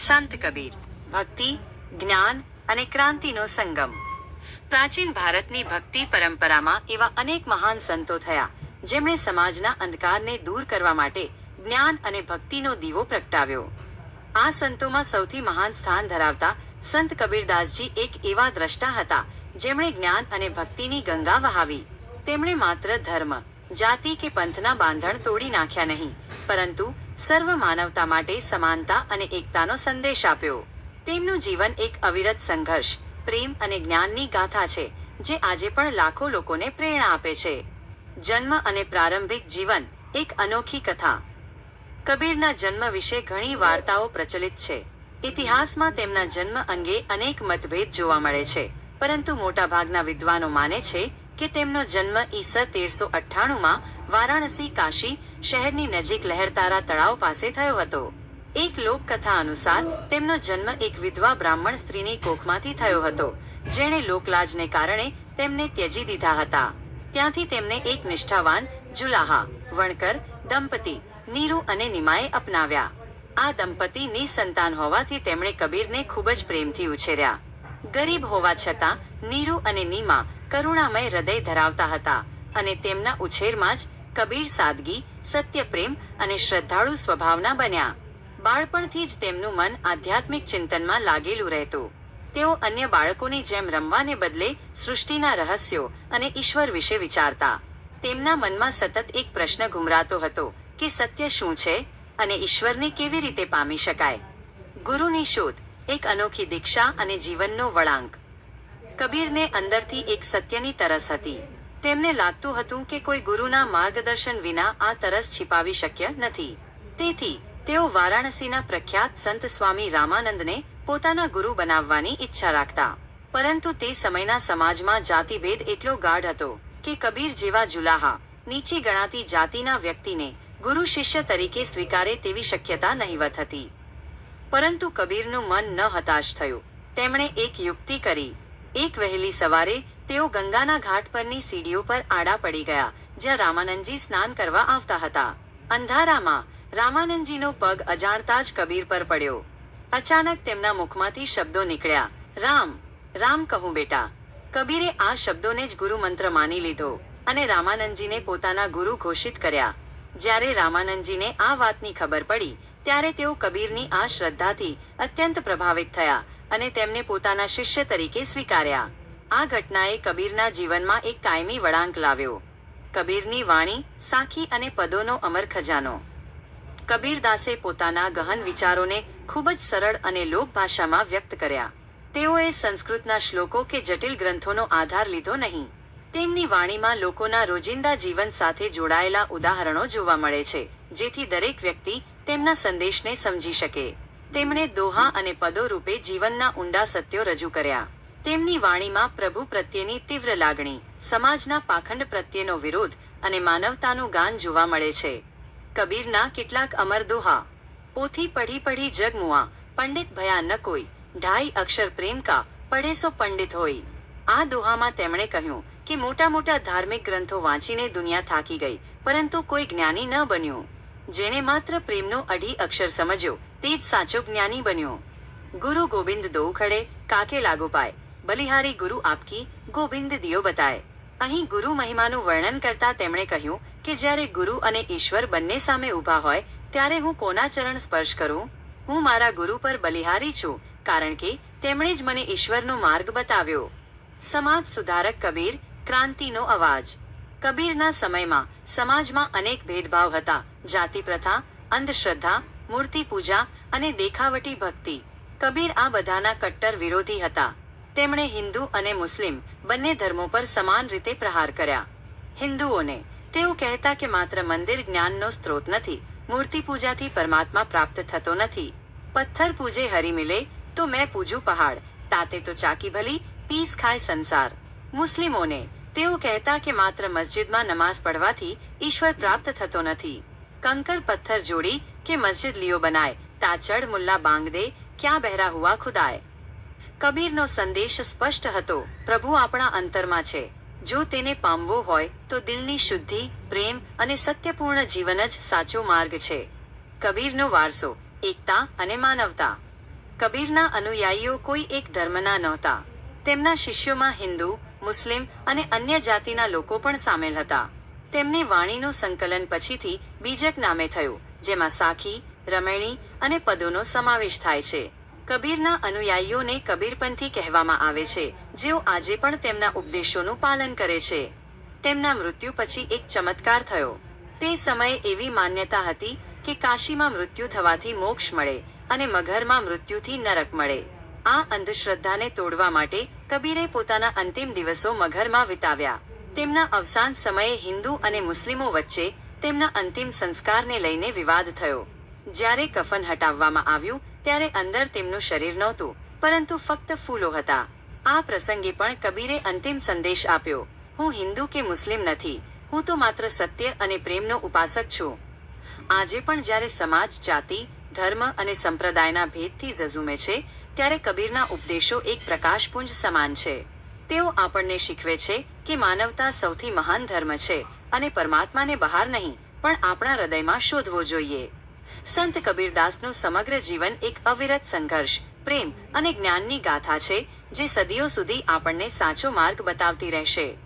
સંત કબીર ભક્તિ, જ્ઞાન અને ક્રાંતિનો સંગમ. પ્રાચીન ભારતની ભક્તિ પરંપરામાં એવા અનેક મહાન સંતો થયા, જેમણે સમાજના અંધકારને દૂર કરવા માટે જ્ઞાન અને ભક્તિનો દીવો પ્રગટાવ્યો. આ સંતોમાં સૌથી મહાન સ્થાન ધરાવતા સંત કબીરદાસજી એક એવા દ્રષ્ટા હતા, જેમણે જ્ઞાન અને ભક્તિની ગંગા વહાવી. તેમણે માત્ર ધર્મ, જાતિ કે પંથના બાંધણ તોડી નાખ્યા નહીં પરંતુ સર્વ માનવતા માટે સમાનતા અને એકતાનો સંદેશ આપ્યો. તેમનું જીવન એક અવિરત સંઘર્ષ, પ્રેમ અને જ્ઞાનની ગાથા છે, જે આજે પણ લાખો લોકોને પ્રેરણા આપે છે. જન્મ અને પ્રારંભિક જીવન એક અનોખી કથા. કબીરના જન્મ વિશે ઘણી વાર્તાઓ પ્રચલિત છે. ઇતિહાસમાં તેમના જન્મ અંગે અનેક મતભેદ જોવા મળે છે, પરંતુ મોટાભાગના વિદ્વાનો માને છે કે તેમનો જન્મ ઈસર તેરસો અઠ્ઠાણુંમાં વારાણસી કાશી શહેરની નજીક લહેરતારા તળાવ પાસે થયો હતો. એક લોકકથા અનુસાર, તેમનો જન્મ એક વિધવા બ્રાહ્મણ સ્ત્રીની કોખમાંથી થયો હતો, જેણે લોકલાજને કારણે તેમને ત્યજી દીધા હતા. ત્યાંથી તેમને એક નિષ્ઠાવાન જુલાહા, વણકર, દંપતી, નીરુ અને નિમાએ અપનાવ્યા. આ દંપતી નિસંતાન હોવાથી તેમણે કબીરને ખૂબ જ પ્રેમથી ઉછેર્યા. ગરીબ હોવા છતાં, નીરુ અને નીમા કરુણામય હૃદય ધરાવતા હતા અને તેમના ઉછેરમાં જ કબીર સાદગી સત્ય પ્રેમ અને શ્રદ્ધાળુ સ્વભાવના બન્યા. બાળપણથી જ તેમનું મન આધ્યાત્મિક ચિંતનમાં લાગેલું રહેતું. તેઓ અન્ય બાળકોની જેમ રમવાને બદલે સૃષ્ટિના રહસ્યો અને ઈશ્વર વિશે વિચારતા. તેમના મનમાં સતત એક પ્રશ્ન ઘુમરાતો હતો કે સત્ય શું છે અને ઈશ્વરને કેવી રીતે પામી શકાય? ગુરુની શોધ, એક અનોખી દીક્ષા અને જીવનનો વળાંક. કબીરને અંદરથી એક સત્યની તરસ હતી. તેમને લાગતું હતું કે કોઈ ગુરુના માર્ગદર્શન વિના આ તરસ છિપાવી શક્ય નથી. તેથી, તેઓ વારાણસીના પ્રખ્યાત સંત સ્વામી રામાનંદને પોતાના ગુરુ બનાવવાની ઈચ્છા રાખતા. પરંતુ તે સમયના સમાજમાં જાતિભેદ એટલો ગાઢ હતો કે કબીર જેવા જુલાહા, નીચી ગણાતી જાતિના વ્યક્તિને ગુરુ શિષ્ય તરીકે સ્વીકારે તેવી શક્યતા નહીવત હતી. પરંતુ કબીરનું મન ન હતાશ થયું. તેમણે એક યુક્તિ કરી. એક વહેલી સવારે તેઓ ગંગાના ઘાટ પરની સીડીઓ પર આડા પડી ગયા, જ્યાં રામાનંદજી સ્નાન કરવા આવતા હતા. અંધારામાં, રામાનંદજીનો પગ અજાણતા જ કબીર પર પડ્યો. અચાનક તેમના મુખમાંથી શબ્દો નીકળ્યા, રામ રામ કહું બેટા. કબીરે આ શબ્દોને જ ગુરુ મંત્ર માની લીધો અને રામાનંદજીને પોતાના ગુરુ ઘોષિત કર્યા. જ્યારે રામાનંદજીને આ વાતની ખબર પડી, ત્યારે તેઓ કબીરની આ શ્રદ્ધાથી અત્યંત પ્રભાવિત થયા અને તેમને પોતાના શિષ્ય તરીકે સ્વીકાર્યા. આ ઘટનાએ કબીરના જીવનમાં એક કાયમી વળાંક લાવ્યો. કબીરની વાણી, સાખી અને પદોનો અમર ખજાનો. કબીરદાસે પોતાના ગહન વિચારોને ખૂબ જ સરળ અને લોકભાષામાં વ્યક્ત કર્યા. તેઓએ સંસ્કૃતના શ્લોકો કે જટિલ ગ્રંથોનો આધાર લીધો નહીં. તેમની વાણીમાં લોકોના રોજિંદા જીવન સાથે જોડાયેલા ઉદાહરણો જોવા મળે છે, જેથી દરેક વ્યક્તિ તેમના સંદેશને સમજી શકે. તેમણે દોહા અને પદો રૂપે જીવનના ઊંડા સત્યો રજૂ કર્યા. તેમની વાણીમાં પ્રભુ પ્રત્યેની તીવ્ર લાગણી, સમાજના પાખંડ પ્રત્યેનો વિરોધ અને માનવતાનું ગાન જોવા મળે છે. કબીરના કેટલાક અમર દોહા, પોથી પઢી પઢી જગમુઆ, પંડિત ભયા ન કોઈ, ઢાઈ અક્ષર પ્રેમ કા પડે સો પંડિત હોય. આ દોહામાં તેમણે કહ્યું કે મોટા મોટા ધાર્મિક ગ્રંથો વાંચીને દુનિયા થાકી ગઈ, પરંતુ કોઈ જ્ઞાની ન બન્યું. જેણે માત્ર પ્રેમનો અઢી અક્ષર સમજ્યો, તે જ સાચો જ્ઞાની બન્યો. ગુરુ ગોવિંદ દોખડે કાકે લાગુ પાય. બલિહારી ગુરુ આપકી ગોવિંદ દિયો બતાય અહીં ગુરુ મહિમાનું વર્ણન કરતા તેમણે કહ્યું કે જ્યારે ગુરુ અને ઈશ્વર બંને સામે ઊભા હોય, ત્યારે હું કોના ચરણ સ્પર્શ કરું? હું મારા ગુરુ પર બલિહારી છું, કારણ કે તેમણે જ મને ઈશ્વરનો માર્ગ બતાવ્યો. સમાજ સુધારક કબીર, ક્રાંતિનો અવાજ. કબીરના સમયમાં સમાજમાં અનેક ભેદભાવ હતા. જાતિ પ્રથા, અંધશ્રદ્ધા, મૂર્તિ પૂજા અને દેખાવટી ભક્તિ. કબીર આ બધાના કટ્ટર વિરોધી હતા. તેમણે હિન્દુ અને મુસ્લિમ બંને ધર્મો પર સમાન રીતે પ્રહાર કર્યા. હિન્દુઓને તેઓ કહેતા કે માત્ર મંદિર જ્ઞાનનો સ્ત્રોત નથી, મૂર્તિ પૂજાથી પરમાત્મા પ્રાપ્ત થતો નથી. પથ્થર પૂજે હરી મિલે, તો મેં પૂજું પહાડ, તાતે તો ચાકી ભલી, પીસ ખાય સંસાર. મુસ્લિમોને તેઓ કહેતા કે માત્ર મસ્જિદમાં નમાઝ પઢવાથી ઈશ્વર પ્રાપ્ત થતો નથી. કંકર પથ્થર જોડી કે મસ્જિદ લિયો બનાય, તા ચઢ મુલ્લા બાંગ દે, ક્યાં બહેરા હુઆ ખુદાય. કબીરનો સંદેશ સ્પષ્ટ હતો, પ્રભુ આપણા અંતરમાં છે. જો તેને પામવો હોય, તો દિલની શુદ્ધિ, પ્રેમ અને સત્યપૂર્ણ જીવન જ સાચો માર્ગ છે. કબીરનો વારસો, એકતા અને માનવતા. કબીરના અનુયાયીઓ કોઈ એક ધર્મના નહોતા. તેમના શિષ્યોમાં હિન્દુ, મુસ્લિમ અને અન્ય જાતિના લોકો પણ સામેલ હતા. તેમની વાણીનું સંકલન પછીથી બીજક નામે થયું, જેમાં સાખી, રમેણી અને પદોનો સમાવેશ થાય છે. કબીરના અનુયાયીઓને કબીરપંથી કહેવામાં આવે છે, જેઓ આજે પણ તેમના ઉપદેશોનું પાલન કરે છે. તેમના મૃત્યુ પછી એક ચમત્કાર થયો. તે સમયે એવી માન્યતા હતી કે કાશીમાં મૃત્યુ થવાથી મોક્ષ મળે અને મગરમાં મૃત્યુથી નરક મળે. આ અંધશ્રદ્ધાને તોડવા માટે કબીરે પોતાના અંતિમ દિવસો મગરમાં વિતાવ્યા. તેમના અવસાન સમયે હિન્દુ અને મુસ્લિમો વચ્ચે તેમના અંતિમ સંસ્કારને લઈને વિવાદ થયો. જ્યારે કફન હટાવવામાં આવ્યું ત્યારે અંદર તેમનું શરીર નહોતું, પરંતુ ફક્ત ફૂલો હતા. આ પ્રસંગે પણ કબીરે અંતિમ સંદેશ આપ્યો, હું હિન્દુ કે મુસ્લિમ નથી, હું તો માત્ર સત્ય અને પ્રેમનો ઉપાસક છું. આજે પણ જ્યારે સમાજ, જાતિ, ધર્મ અને સંપ્રદાયના ભેદથી ઝઝુમે છે, ત્યારે કબીરના ઉપદેશો એક પ્રકાશપુંજ સમાન છે. તેઓ આપણને શીખવે છે કે માનવતા સૌથી મહાન ધર્મ છે અને પરમાત્માને બહાર નહીં, પણ આપણા હૃદયમાં શોધવો જોઈએ. સંત કબીરદાસનું સમગ્ર જીવન એક અવિરત સંઘર્ષ, પ્રેમ અને જ્ઞાનની ગાથા છે, જે સદીઓ સુધી આપણને સાચો માર્ગ બતાવતી રહેશે.